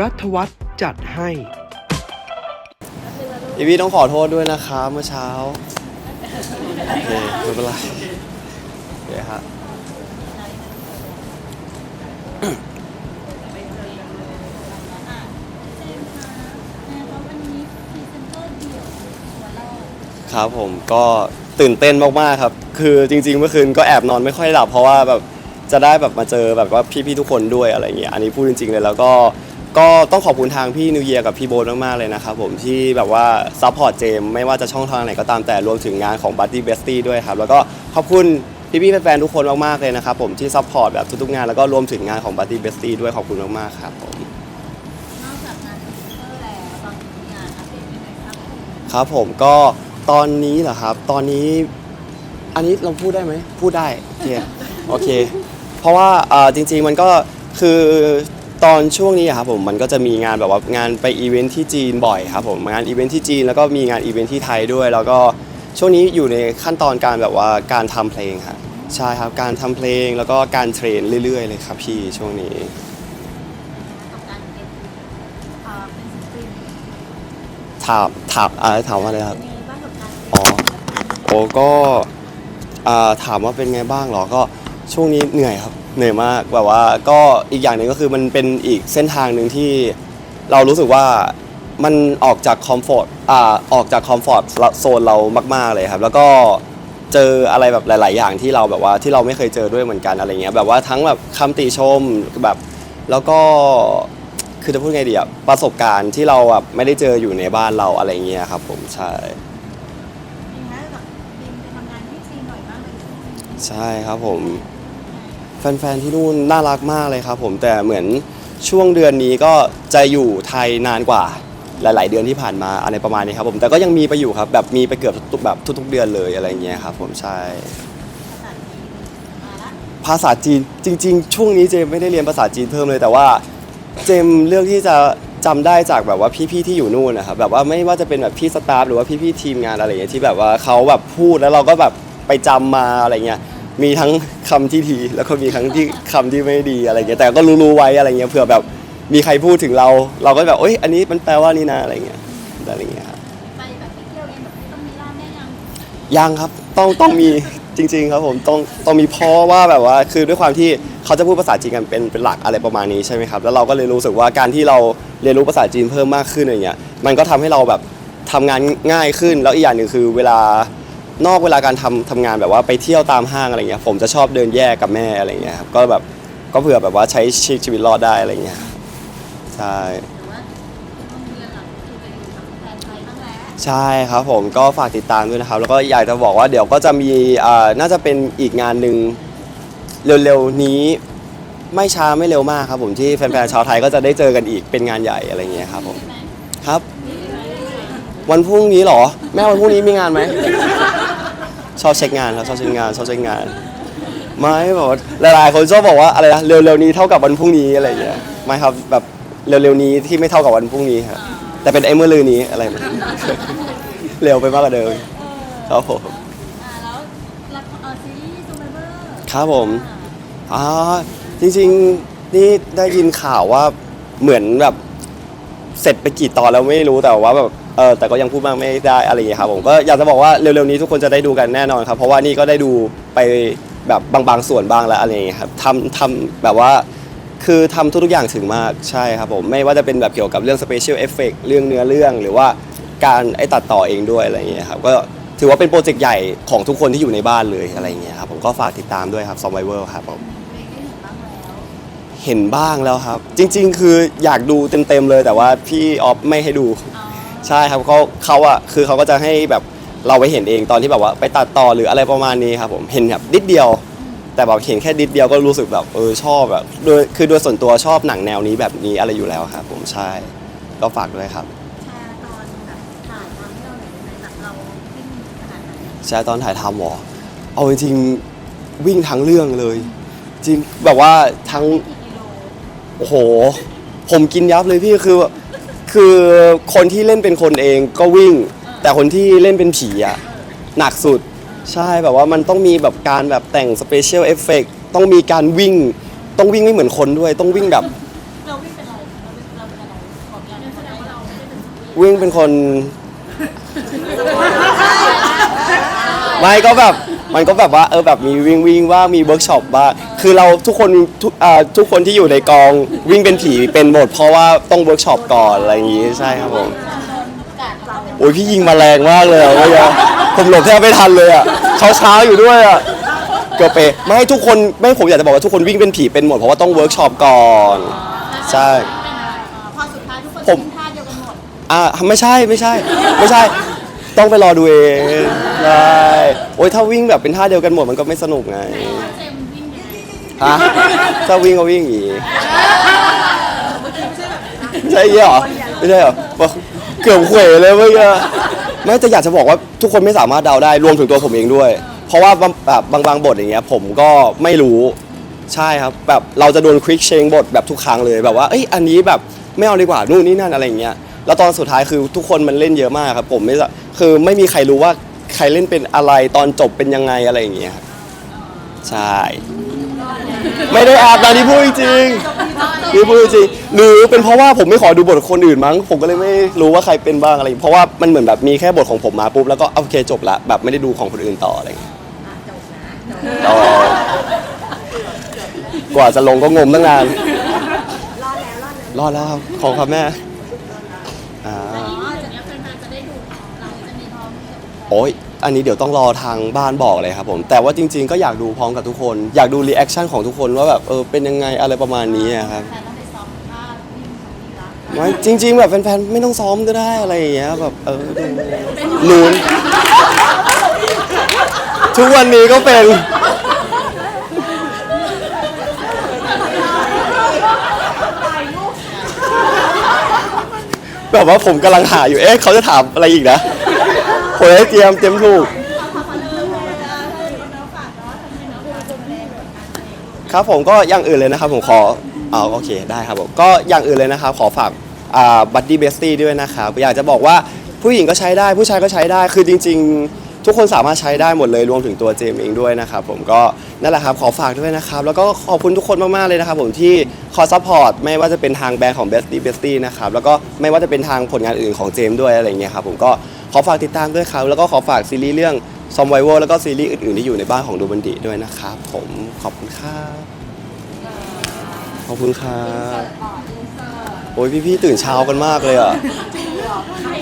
รัฐวัฒน์จัดให้อีวีต้องขอโทษด้วยนะคะเมื่อเช้าโอเคไม่เป็นไรโอเคครับครับผมก็ตื่นเต้นมากๆครับ คือจริงๆเมื่อคืนก็แอบนอนไม่ค่อยหลับเพราะว่าแบบจะได้แบบมาเจอแบบว่าพี่ๆทุกคนด้วยอะไรเงี้ย อันนี้พูดจริงๆเลยแล้วก็ ก็ต้องขอบคุณทางพี่นิวเยียกับพี่โบ๊ทมากๆเลยนะครับผมที่แบบว่าซัพพอร์ตเจมไม่ว่าจะช่องทางไหนก็ตามแต่รวมถึงงานของ b u d d y b e s t i e ด้วยครับแล้วก็ขอบคุณพี่ๆแฟนๆทุกคนมากๆเลยนะครับผมที่ซัพพอร์ตแบบทุกๆงานแล้วก็รวมถึงงานของ b u d d y b e s t i e ด้วยขอบคุณมากๆครับผมนอกจากงานคอมพิวเตอร์แล้วตอนนี้งานอัปเดตยังไงครับครับผมก็ตอนนี้เหรอครับ ตอนนี้ อันนี้เราพูดได้ไหมพูดได้โอเคโอเค เพราะว่าเอ่อจริงๆมันก็คือ ตอนช่วงนี้อะครับผมมันก็จะมีงานแบบว่างานไปอีเวนท์ที่จีนบ่อยครับผมงานอีเวนท์ที่จีนแล้วก็มีงานอีเวนท์ที่ไทยด้วย แล้วก็ช่วงนี้อยู่ในขั้นตอนการแบบว่าการทำเพลงครับใช่ครับการทำเพลงแล้วก็การเทรนเรื่อยๆเลยครับพี่ช่วงนี้ กับการเป็นเอ่อเป็นศิลปินถามถามอะไรถามว่าอะไรครับ เป็นยังไงบ้างกับการเป็นอ๋อ โอ้ก็อ่าถามว่าเป็นไงบ้างเหรอก็ช่วงนี้เหนื่อยครับ เหนื่อยมากแบบว่าก็อีกอย่างหนึ่งก็คือมันเป็นอีกเส้นทางหนึ่งที่เรารู้สึกว่ามันออกจากคอมฟอร์ตอ่าออกจากคอมฟอร์ตโซนเรามาก ๆเลยครับ แล้วก็เจออะไรแบบหลาย ๆ อย่างที่เราแบบว่าที่เราไม่เคยเจอด้วยเหมือนกันอะไรเงี้ยแบบว่าทั้งแบบคำติชมแบบ แล้วก็คือจะพูดไงดีอะประสบการณ์ที่เราแบบไม่ได้เจออยู่ในบ้านเราอะไรเงี้ยครับ ผมใช่ยังไงกับบินไปทำงานที่จีนหน่อยบ้างเลยช่วงนี้ใช่ครับผม แฟนๆที่นู่นน่ารักมากเลยครับผมแต่เหมือนช่วงเดือนนี้ก็จะอยู่ไทยนานกว่าหลาย ๆ เดือนที่ผ่านมาอะไรประมาณนี้ครับผมแต่ก็ยังมีไปอยู่ครับแบบมีไปเกือบทุกแบบทุก ๆ เดือนเลยอะไรเงี้ยครับผมใช่ภาษาจีนมาละภาษาจีนจริง ๆ ช่วงนี้เจมไม่ได้เรียนภาษาจีนเพิ่มเลยแต่ว่าเจมเลือกที่จะจำได้จากแบบว่าพี่ ๆ ที่อยู่นู่นนะครับแบบว่าไม่ว่าจะเป็นแบบพี่สตาฟหรือว่าพี่ ๆ ทีมงานอะไรอย่างเงี้ยที่แบบว่าเขาแบบพูดแล้วเราก็แบบไปจำมาอะไรเงี้ย มีทั้งคำที่ดีแล้วก็มีทั้งที่คำที่ไม่ดีอะไรเงี้ยแต่ก็รู้ๆไว้อะไรเงี้ยเผื่อแบบมีใครพูดถึงเรา เราก็แบบเอ้ยอันนี้มันแปลว่านี่นะอะไรเงี้ยอะไรเงี้ยครับไปแบบไปเที่ยวเองแบบไม่ต้องมีล่ามแม่ยังยังครับต้องต้องมีจริง ๆ ครับผมต้องต้องมีเพราะว่าแบบว่าคือด้วยความที่เขาจะพูดภาษาจีนกันเป็นเป็นหลักอะไรประมาณนี้ใช่ไหมครับแล้วเราก็เลยรู้สึกว่าการที่เราเรียนรู้ภาษาจีนเพิ่มมากขึ้นอะไรเงี้ยมันก็ทำให้เราแบบทำงานง่ายขึ้นแล้วอีกอย่างหนึ่งคือเวลา นอกเวลาการทำทำงานแบบว่าไปเที่ยวตามห้างอะไรเงี้ยผมจะชอบเดินแยกกับแม่อะไรเงี้ยครับก็แบบก็เผื่อแบบว่าใช้ชีวิตรอดได้อะไรเงี้ยใช่หรือว่าโรงเรียนหลังคือไปอยู่กับแฟนไทยบ้างแล้วใช่ครับผมก็ฝากติดตามด้วยนะครับ แล้วก็อยากจะบอกว่าเดี๋ยวก็จะมีอ่าน่าจะเป็นอีกงานหนึ่งเร็วๆนี้ไม่ช้าไม่เร็วมากครับผมที่แฟนๆชาวไทยก็จะได้เจอกันอีกเป็นงานใหญ่อะไรเงี้ยครับผมใช่ไหมครับ วันพรุ่งนี้เหรอ แม่วันพรุ่งนี้มีงานไหม ชอบเช็คงานครับชอบเช็คงานชอบเช็คงาน ไม่แบบว่าหลายๆคนชอบบอกว่าอะไรนะเร็วๆนี้เท่ากับวันพรุ่งนี้อะไรอย่างเงี้ยไม่ครับแบบเร็วๆนี้ที่ไม่เท่ากับวันพรุ่งนี้ครับแต่เป็นไอ้เมื่อลืนนี้อะไรแบบนี้เร็วไปมากกว่าเดิมครับผมอ่าแล้วละครเอ่อซีรีส์ซูเปอร์เบอร์ครับผมอ่าจริงๆนี่ได้ยินข่าวว่าเหมือนแบบ เสร็จไปกี่ตอนแล้วไม่รู้แต่ว่าแบบ เออแต่ก็ยังพูดมากไม่ได้อะไรอย่างเงี้ยครับผมก็อยากจะบอกว่าเร็วๆนี้ทุกคนจะได้ดูกันแน่นอนครับ เพราะว่านี่ก็ได้ดูไปแบบบางบางส่วนบ้างแล้วอะไรอย่างเงี้ยครับทำทำแบบว่าคือทำทุกๆอย่างถึงมากใช่ครับผมไม่ว่าจะเป็นแบบเกี่ยวกับเรื่องสเปเชียลเอฟเฟกเรื่องเนื้อเรื่อง หรือว่าการไอ้ตัดต่อเองด้วยอะไรอย่างเงี้ยครับก็ถือว่าเป็นโปรเจกต์ใหญ่ของทุกคนที่อยู่ในบ้านเลยอะไรอย่างเงี้ยครับผมก็ฝากติดตามด้วยครับ Survivor ครับผม เห็นบ้างแล้วเห็นบ้างแล้วครับ จริง ๆ คืออยากดูเต็มๆเลยแต่ว่าพี่ออฟไม่ให้ดู อ๋อ ใช่ครับเขาเขาอะคือเขาก็จะให้แบบเราไปเห็นเองตอนที่แบบว่าไปตัดต่อหรืออะไรประมาณนี้ครับผมเห็นแบบนิดเดียว แต่แบบเห็นแค่นิดเดียวก็รู้สึกแบบเออชอบแบบโดยคือโดยส่วนตัวชอบหนังแนวนี้แบบนี้อะไรอยู่แล้วครับผมใช่ก็ฝากด้วยครับแชร์ตอนแบบถ่ายทำให้เราหน่อยได้ไหมแบบเราวิ่งขนาดไหนใช่ตอนถ่ายทำหรอเอาจริงๆวิ่งทั้งเรื่องเลย จริงแบบว่าทั้ง กี่กิโลโอ้โห ผมกินยับเลยพี่คือ คือคนที่เล่นเป็นคนเองก็วิ่ง แต่คนที่เล่นเป็นผีอะหนักสุดใช่แบบว่ามันต้องมีแบบการแบบแต่งสเปเชียลเอฟเฟกต้องมีการวิ่ง ต้องวิ่งไม่เหมือนคนด้วย ต้องวิ่งแบบเราวิ่งเป็นอะไรเราเป็นเราเป็นอะไรวิ่งเป็นคน ไม่ก็แบบ มันก็แบบว่าเออแบบมีวิ่งวิ่งว่างมีเวิร์กช็อปบ้างคือเราทุกคนทุกอ่าทุกคนที่อยู่ในกองวิ่งเป็นผีเป็นหมดเพราะว่าต้องเวิร์กช็อปก่อนอะไรอย่างงี้ใช่ครับผมโอ้ยพี่ยิงมาแรงมากเลยอะเมื่อกี้ผมหลบแทบไม่ทันเลยอะเช้าเช้าๆอยู่ด้วยอะเกือบไปไม่ให้ทุกคนไม่ผมอยากจะบอกว่าทุกคนวิ่งเป็นผีเป็นหมดเพราะว่าต้องเวิร์กช็อปก่อนใช่พอสุดท้ายทุกคนผมทิ้งท่าเดียวกันหมดอ่าไม่ใช่ไม่ใช่ ไม่ใช่ ต้องไปรอดูเองได้โอ้ยถ้าวิ่งแบบเป็นท่าเดียวกันหมดมันก็ไม่สนุกไงเจมส์วิ่งยังไงฮะถ้าวิ่งก็วิ่งอย่างงี้ไม่ใช่อย่างงี้เหรอไม่ใช่เหรอบอกเกือบเขวเลยเมื่อกี้ไม่แต่อยากจะบอกว่าทุกคนไม่สามารถเดาได้รวมถึงตัวผมเองด้วย เพราะว่าบางแบบบางบางบทอย่างเงี้ยผมก็ไม่รู้ใช่ครับแบบเราจะโดนควิกเชงบทแบบทุกครั้งเลยแบบว่าเอ้ยอันนี้แบบไม่เอาดีกว่านู่นนี่นั่นอะไรอย่างเงี้ย แล้วตอนสุดท้ายคือทุกคนมันเล่นเยอะมากครับผมไม่สะคือไม่มีใครรู้ว่าใครเล่นเป็นอะไรตอนจบเป็นยังไงอะไรอย่างเงี้ยครับใช่ ไม่ได้อาบนะนี่พูดจริงนี่พูดจริงหรือเป็นเพราะว่าผมไม่ขอดูบทคนอื่นมั้ง ผมก็เลยไม่รู้ว่าใครเป็นบ้างอะไร เพราะว่ามันเหมือนแบบมีแค่บทของผมมาปุ๊บแล้วก็โอเคจบละแบบไม่ได้ดูของคนอื่นต่ออะไรอย่างเงี้ยต่อกว่าจะลงก็งมตั้งนาน รอดแล้วครับขอบครับแม่ อ่า อ๋อจากนี้แฟนๆจะได้ดูเราจะมีพร้อมโอ้ยอันนี้เดี๋ยวต้องรอทางบ้านบอกเลยครับผม แต่ว่าจริง ๆ ก็อยากดูพร้อมกับทุกคน อยากดูรีแอคชั่นของทุกคนว่าแบบเออเป็นยังไงอะไรประมาณนี้อะครับแฟนต้องไปซ้อมท่าวิ่งของนี่ละไม่จริง ๆ แบบแฟนๆไม่ต้องซ้อมก็ได้อะไรอย่างเงี้ยแบบเออดูลุ้นทุกวันนี้ก็เป็น แบบว่าผมกำลังหาอยู่ เอ๊ะเขาจะถามอะไรอีกนะผมให้เตรียมเตรียมถูก ครับผมก็อย่างอื่นเลยนะครับผมขออ๋อโอเคได้ครับผมก็อย่างอื่นเลยนะครับขอฝากอ่าบัดดี้เบสตี้ด้วยนะครับอยากจะบอกว่าผู้หญิงก็ใช้ได้ผู้ชายก็ใช้ได้คือจริง ๆ ทุกคนสามารถใช้ได้หมดเลยรวมถึงตัวเจมส์เองด้วยนะครับผมก็นั่นแหละครับขอฝากด้วยนะครับ แล้วก็ขอบคุณทุกคนมากๆเลยนะครับผมที่คอยซัพพอร์ตไม่ว่าจะเป็นทางแบรนด์ของ b e s t i e b e s t i e นะครับแล้วก็ไม่ว่าจะเป็นทางผลงานอื่นของเจมส์ด้วยอะไรอย่างเงี้ยครับผมก็ขอฝากติดตามด้วยครับแล้วก็ขอฝากซีรีส์เรื่องซอมไวเวอร์แล้วก็ซีรีส์อื่นๆที่อยู่ในบ้านของดูบันดิด้วยนะครับผมขอบคุณครับขอบคุณครับโอ้ยพี่ๆตื่นเช้ากันมากเลยอะค่ะ